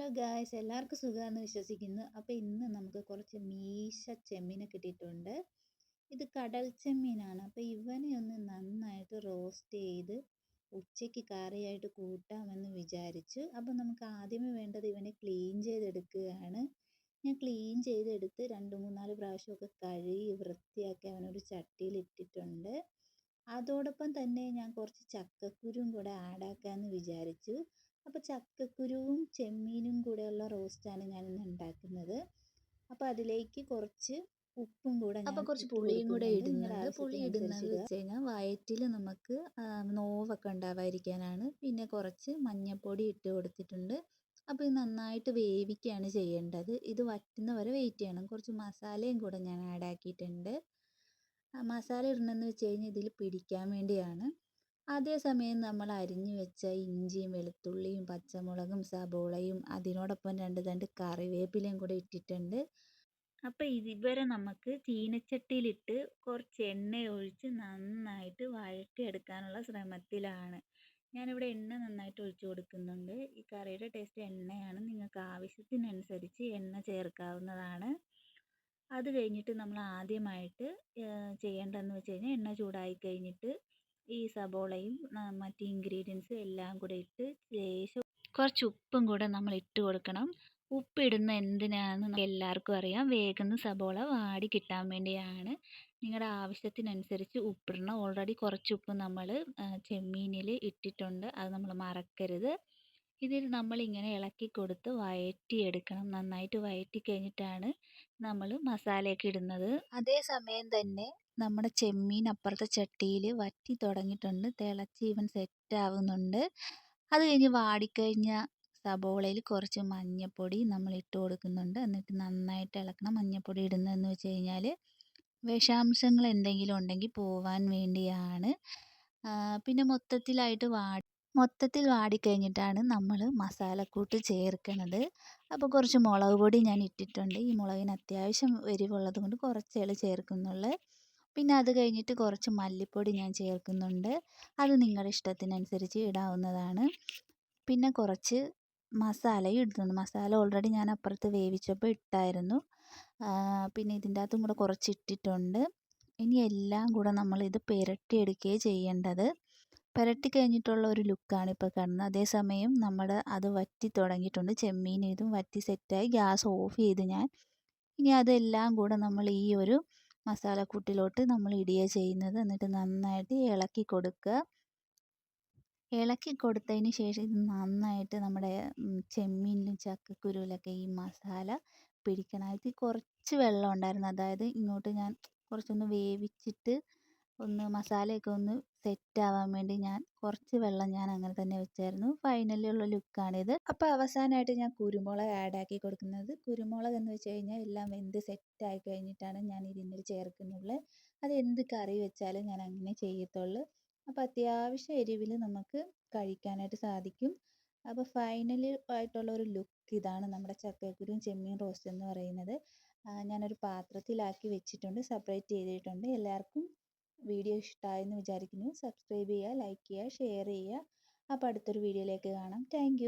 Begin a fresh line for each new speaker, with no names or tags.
Hello guys എല്ലാവർക്കും സുഖമാണെന്ന് വിശ്വസിക്കുന്നു. അപ്പോൾ ഇന്ന് നമുക്ക് കുറച്ച് മീശ ചെമ്മീനെ കിട്ടിയിട്ടുണ്ട്. ഇത് കടൽ ചെമ്മീനാണ്. അപ്പോൾ ഇവനെ ഒന്ന് നന്നായിട്ട് റോസ്റ്റ് ചെയ്ത് ഉച്ചയ്ക്ക് കറിയായിട്ട് കൂട്ടാമെന്ന് വിചാരിച്ചു. അപ്പോൾ നമുക്ക് ആദ്യമേ വേണ്ടത് ഇവനെ ക്ലീൻ ചെയ്തെടുക്കുകയാണ്. ഞാൻ ക്ലീൻ ചെയ്തെടുത്ത് രണ്ട് മൂന്നാൽ പ്രാവശ്യമൊക്കെ കഴുകി വൃത്തിയാക്കി അവനൊരു ചട്ടിയിൽ ഇട്ടിട്ടുണ്ട്. അതോടൊപ്പം തന്നെ ഞാൻ കുറച്ച് ചക്കക്കുരും കൂടെ ആഡാക്കാമെന്ന് വിചാരിച്ചു. അപ്പോൾ ചക്കക്കുരുവും ചെമ്മീനും കൂടെയുള്ള റോസ്റ്റാണ് ഇന്ന് ഉണ്ടാക്കുന്നത് അപ്പോൾ അതിലേക്ക് കുറച്ച് ഉപ്പും കൂടെ
അപ്പോൾ കുറച്ച് പുളിയും കൂടെ ഇടുന്നത് പുളി ഇടുന്നത് വെച്ച് കഴിഞ്ഞാൽ വയറ്റിൽ നമുക്ക് നോവൊക്കെ ഉണ്ടാവാതിരിക്കാനാണ്. പിന്നെ കുറച്ച് മഞ്ഞൾപ്പൊടി ഇട്ട് കൊടുത്തിട്ടുണ്ട്. അപ്പോൾ ഇത് നന്നായിട്ട് വേവിക്കുകയാണ് ചെയ്യേണ്ടത്. ഇത് വറ്റുന്ന വരെ വെയിറ്റ് ചെയ്യണം. കുറച്ച് മസാലയും കൂടെ ഞാൻ ആഡ് ആക്കിയിട്ടുണ്ട്. മസാല ഇടണമെന്ന് വെച്ച് കഴിഞ്ഞാൽ ഇതിൽ പിടിക്കാൻ വേണ്ടിയാണ്. അതേസമയം നമ്മൾ അരിഞ്ഞു വെച്ച ഇഞ്ചിയും വെളുത്തുള്ളിയും പച്ചമുളകും സബോളയും അതിനോടൊപ്പം രണ്ട് രണ്ട് കറിവേപ്പിലയും കൂടെ ഇട്ടിട്ടുണ്ട്. അപ്പോൾ ഇതുവരെ നമുക്ക് ചീനച്ചട്ടിയിലിട്ട് കുറച്ച് എണ്ണ ഒഴിച്ച് നന്നായിട്ട് വഴറ്റിയെടുക്കാനുള്ള ശ്രമത്തിലാണ്. ഞാനിവിടെ എണ്ണ നന്നായിട്ട് ഒഴിച്ചു കൊടുക്കുന്നുണ്ട്. ഈ കറിയുടെ ടേസ്റ്റ് എണ്ണയാണ്. നിങ്ങൾക്ക് ആവശ്യത്തിനനുസരിച്ച് എണ്ണ ചേർക്കാവുന്നതാണ്. അത് കഴിഞ്ഞിട്ട് നമ്മൾ ആദ്യമായിട്ട് ചെയ്യേണ്ടതെന്ന് വെച്ച് കഴിഞ്ഞാൽ എണ്ണ ചൂടായി കഴിഞ്ഞിട്ട് ഈ സബോളയും മറ്റ് ഇൻഗ്രീഡിയൻസും എല്ലാം കൂടെ ഇട്ട് ലേശം കുറച്ച് ഉപ്പും കൂടെ നമ്മൾ ഇട്ട് കൊടുക്കണം. ഉപ്പിടുന്ന എന്തിനാണെന്ന് എല്ലാവർക്കും അറിയാം. വേഗം സബോള വാടി കിട്ടാൻ വേണ്ടിയാണ്. നിങ്ങളുടെ ആവശ്യത്തിനനുസരിച്ച് ഉപ്പിടണം. ഓൾറെഡി കുറച്ച് ഉപ്പ് നമ്മൾ ചെമ്മീനിൽ ഇട്ടിട്ടുണ്ട്. അത് നമ്മൾ മറക്കരുത്. ഇതിൽ നമ്മളിങ്ങനെ ഇളക്കി കൊടുത്ത് വഴറ്റിയെടുക്കണം നന്നായിട്ട് വഴറ്റി കഴിഞ്ഞിട്ടാണ് നമ്മൾ മസാലയൊക്കെ ഇടുന്നത്. അതേ സമയം തന്നെ നമ്മുടെ ചെമ്മീൻ അപ്പുറത്തെ ചട്ടിയിൽ വറ്റി തുടങ്ങിയിട്ടുണ്ട്. തിളച്ച് ഇവൻ സെറ്റ് ആവുന്നുണ്ട്. അത് കഴിഞ്ഞ് വാടിക്കഴിഞ്ഞ സബോളയിൽ കുറച്ച് മഞ്ഞൾപ്പൊടി നമ്മൾ ഇട്ട് കൊടുക്കുന്നുണ്ട്. എന്നിട്ട് നന്നായിട്ട് ഇളക്കണം. മഞ്ഞൾപ്പൊടി ഇടുന്നതെന്ന് വെച്ച് കഴിഞ്ഞാൽ വിഷാംശങ്ങൾ എന്തെങ്കിലും ഉണ്ടെങ്കിൽ പോവാൻ വേണ്ടിയാണ്. പിന്നെ മൊത്തത്തിലായിട്ട് വാടി മൊത്തത്തിൽ വാടിക്കഴിഞ്ഞിട്ടാണ് നമ്മൾ മസാലക്കൂട്ട് ചേർക്കുന്നത് അപ്പോൾ കുറച്ച് മുളക് പൊടി ഞാൻ ഇട്ടിട്ടുണ്ട്. ഈ മുളകിന് അത്യാവശ്യം എരിവുള്ളത് കൊണ്ട് കുറച്ചേ ചേർക്കുന്നുള്ളൂ. പിന്നെ അത് കഴിഞ്ഞിട്ട് കുറച്ച് മല്ലിപ്പൊടി ഞാൻ ചേർക്കുന്നുണ്ട്. അത് നിങ്ങളുടെ ഇഷ്ടത്തിനനുസരിച്ച് ഇടാവുന്നതാണ്. പിന്നെ കുറച്ച് മസാലയും ഇടുന്നുണ്ട്. മസാല ഓൾറെഡി ഞാൻ അപ്പുറത്ത് വേവിച്ചപ്പോൾ ഇട്ടായിരുന്നു. പിന്നെ ഇതിന്റെ അകത്തും കൂടെ കുറച്ച് ഇട്ടിട്ടുണ്ട്. ഇനി എല്ലാം കൂടെ നമ്മളിത് പുരട്ടിയെടുക്കുകയാണ് ചെയ്യേണ്ടത്. പുരട്ടി കഴിഞ്ഞിട്ടുള്ള ഒരു ലുക്കാണ് ഇപ്പോൾ കാണുന്നത് അതേസമയം നമ്മൾ അത് വറ്റി തുടങ്ങിയിട്ടുണ്ട്. ചെമ്മീൻ ഇതും വറ്റി സെറ്റായി ഗ്യാസ് ഓഫ് ചെയ്ത് ഞാൻ ഇനി അതെല്ലാം കൂടെ നമ്മൾ ഈ ഒരു മസാലക്കൂട്ടിലോട്ട് നമ്മൾ ഇടിയ ചെയ്യുന്നത്. എന്നിട്ട് നന്നായിട്ട് ഇളക്കി കൊടുക്കുക. ഇളക്കി കൊടുത്തതിന് ശേഷം ഇത് നന്നായിട്ട് നമ്മുടെ ചെമ്മീനിലും ചക്കക്കുരുവിലൊക്കെ ഈ മസാല പിടിക്കണം. കുറച്ച് വെള്ളം ഉണ്ടായിരുന്നു. അതായത് ഇങ്ങോട്ട് ഞാൻ കുറച്ചൊന്ന് വേവിച്ചിട്ട് ഒന്ന് മസാലയൊക്കെ ഒന്ന് സെറ്റ് ആവാൻ വേണ്ടി ഞാൻ കുറച്ച് വെള്ളം ഞാൻ അങ്ങനെ തന്നെ വെച്ചായിരുന്നു. ഉള്ള ലുക്കാണിത് അപ്പോൾ അവസാനമായിട്ട് ഞാൻ കുരുമുളക് ആഡ് ആക്കി കൊടുക്കുന്നത്. കുരുമുളക് എന്ന് വെച്ച് കഴിഞ്ഞാൽ എല്ലാം വെന്ത് സെറ്റ് ആയി കഴിഞ്ഞിട്ടാണ് ഞാൻ ഇതിന്റെ ചേർക്കുന്നുള്ളത് അത് എന്ത് കറി വെച്ചാലും ഞാൻ അങ്ങനെ ചെയ്യത്തുള്ളൂ. അപ്പോൾ അത്യാവശ്യം എരിവിൽ നമുക്ക് കഴിക്കാനായിട്ട് സാധിക്കും. അപ്പോൾ ഫൈനലി ആയിട്ടുള്ള ഒരു ലുക്ക് ഇതാണ് നമ്മുടെ ചക്കക്കുരുവും ചെമ്മീൻ റോസ്റ്റ് എന്ന് പറയുന്നത്. ഞാനൊരു പാത്രത്തിലാക്കി വെച്ചിട്ടുണ്ട്. സെപ്പറേറ്റ് ചെയ്തിട്ടുണ്ട്. എല്ലാവർക്കും വീഡിയോ ഇഷ്ടമായെന്ന് വിചാരിക്കുന്നു. സബ്സ്ക്രൈബ് ചെയ്യുക ലൈക്ക് ചെയ്യുക ഷെയർ ചെയ്യുക. അപ്പോൾ അടുത്തൊരു വീഡിയോയിലേക്ക് കാണാം. താങ്ക്